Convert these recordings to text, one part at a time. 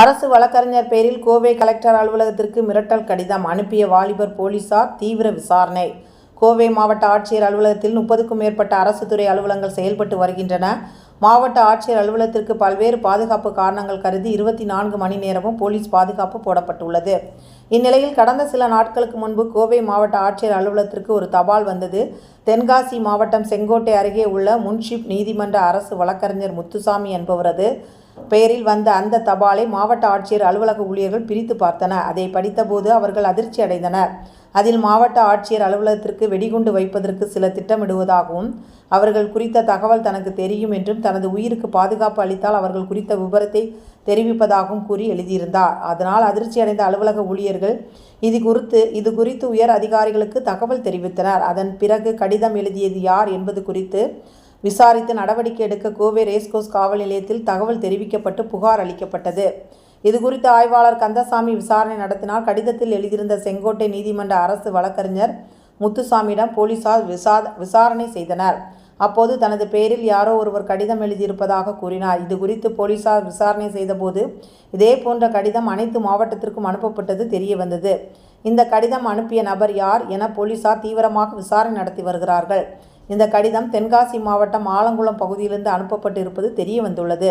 அரசு வழக்கறிஞர் பேரில் கோவை கலெக்டர் அலுவலகத்திற்கு மிரட்டல் கடிதம் அனுப்பிய வாலிபர் போலீசார் தீவிர விசாரணை. கோவை மாவட்ட ஆட்சியர் அலுவலகத்தில் முப்பதுக்கும் மேற்பட்ட அரசு துறை அலுவலகங்கள் செயல்பட்டு வருகின்றன. மாவட்ட ஆட்சியர் அலுவலகத்திற்கு பல்வேறு பாதுகாப்பு காரணங்கள் கருதி இருபத்தி நான்கு மணி நேரமும் போலீஸ் பாதுகாப்பு போடப்பட்டுள்ளது. இந்நிலையில் கடந்த சில நாட்களுக்கு முன்பு கோவை மாவட்ட ஆட்சியர் அலுவலகத்திற்கு ஒரு தபால் வந்தது. தென்காசி மாவட்டம் செங்கோட்டை அருகே உள்ள முன்ஷிப் நீதிமன்ற அரசு வழக்கறிஞர் முத்துசாமி என்பவரது பெயரில் வந்த அந்த தபாலை மாவட்ட ஆட்சியர் அலுவலக ஊழியர்கள் பிரித்து பார்த்தனர். அதை படித்தபோது அவர்கள் அதிர்ச்சி அடைந்தனர். அதில் மாவட்ட ஆட்சியர் அலுவலகத்திற்கு வெடிகுண்டு வைப்பதற்கு சில திட்டமிடுவதாகவும் அவர்கள் குறித்த தகவல் தனக்கு தெரியும் என்றும் தனது உயிருக்கு பாதுகாப்பு அளித்தால் அவர்கள் குறித்த விபரத்தை தெரிவிப்பதாகவும் கூறி எழுதியிருந்தார். அதனால் அதிர்ச்சி அடைந்த அலுவலக ஊழியர்கள் இது குறித்து இது குறித்து உயர் அதிகாரிகளுக்கு தகவல் தெரிவித்தனர். அதன் பிறகு கடிதம் எழுதியது யார் என்பது குறித்து விசாரித்து நடவடிக்கை எடுக்க கோவை ரேஸ்கோஸ் காவல் நிலையத்தில் தகவல் தெரிவிக்கப்பட்டு புகார் அளிக்கப்பட்டது. இதுகுறித்து ஆய்வாளர் கந்தசாமி விசாரணை நடத்தினால் கடிதத்தில் எழுதியிருந்த செங்கோட்டை நீதிமன்ற அரசு வழக்கறிஞர் முத்துசாமியிடம் போலீசார் விசா விசாரணை செய்தனர். அப்போது தனது பெயரில் யாரோ ஒருவர் கடிதம் எழுதியிருப்பதாக கூறினார். இது குறித்து போலீசார் விசாரணை செய்தபோது இதே போன்ற கடிதம் அனைத்து மாவட்டத்திற்கும் அனுப்பப்பட்டது தெரிய வந்தது இந்த கடிதம் அனுப்பிய நபர் யார் என போலீசார் தீவிரமாக விசாரணை நடத்தி வருகிறார்கள். இந்த கடிதம் தென்காசி மாவட்டம் ஆலங்குளம் பகுதியிலிருந்து அனுப்பப்பட்டு இருப்பது தெரிய வந்துள்ளது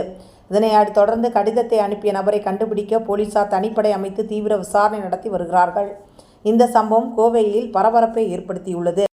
இதனை அடுத்து தொடர்ந்து கடிதத்தை அனுப்பிய நபரை கண்டுபிடிக்க போலீசார் தனிப்படை அமைத்து தீவிர விசாரணை நடத்தி வருகிறார்கள். இந்த சம்பவம் கோவையில் பரபரப்பை ஏற்படுத்தியுள்ளது.